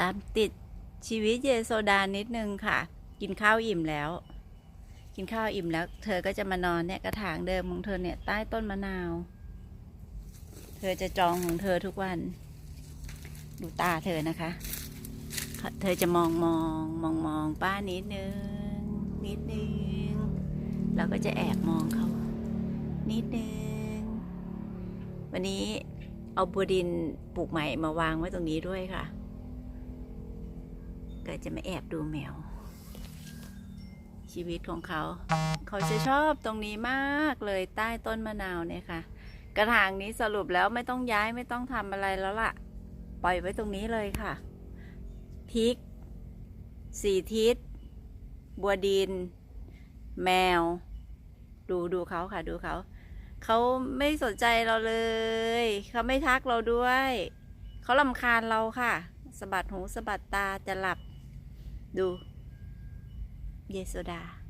ตามติดชีวิตเยโซดานิดนึงค่ะ กินข้าวอิ่มแล้ว กินข้าวอิ่มแล้ว เธอก็จะมานอนเนี่ยกระถางเดิมของเธอเนี่ยใต้ต้นมะนาว เธอจะจองของเธอทุกวัน ดูตาเธอนะคะ เธอจะมองมองมองมองป้านิดนึง นิดนึงเราก็จะแอบมองเขา นิดนึง วันนี้เอาบัวดินปลูกใหม่มาวางไว้ตรงนี้ด้วยค่ะ ก็จะมาแอบดูแมว ชีวิตของเขา เขาจะชอบตรงนี้มากเลยใต้ต้นมะนาวเนี่ยค่ะ กระถางนี้สรุปแล้วไม่ต้องย้ายไม่ต้องทำอะไรแล้วล่ะ ปล่อยไว้ตรงนี้เลยค่ะพริกสี่ทิศ บัวดิน แมว ดูดูเขาค่ะดูเขา เขาไม่สนใจเราเลย เขาไม่ทักเราด้วย เขาลำคาญเราค่ะสะบัดหูสะบัดตาจะหลับ ดู เยโซดา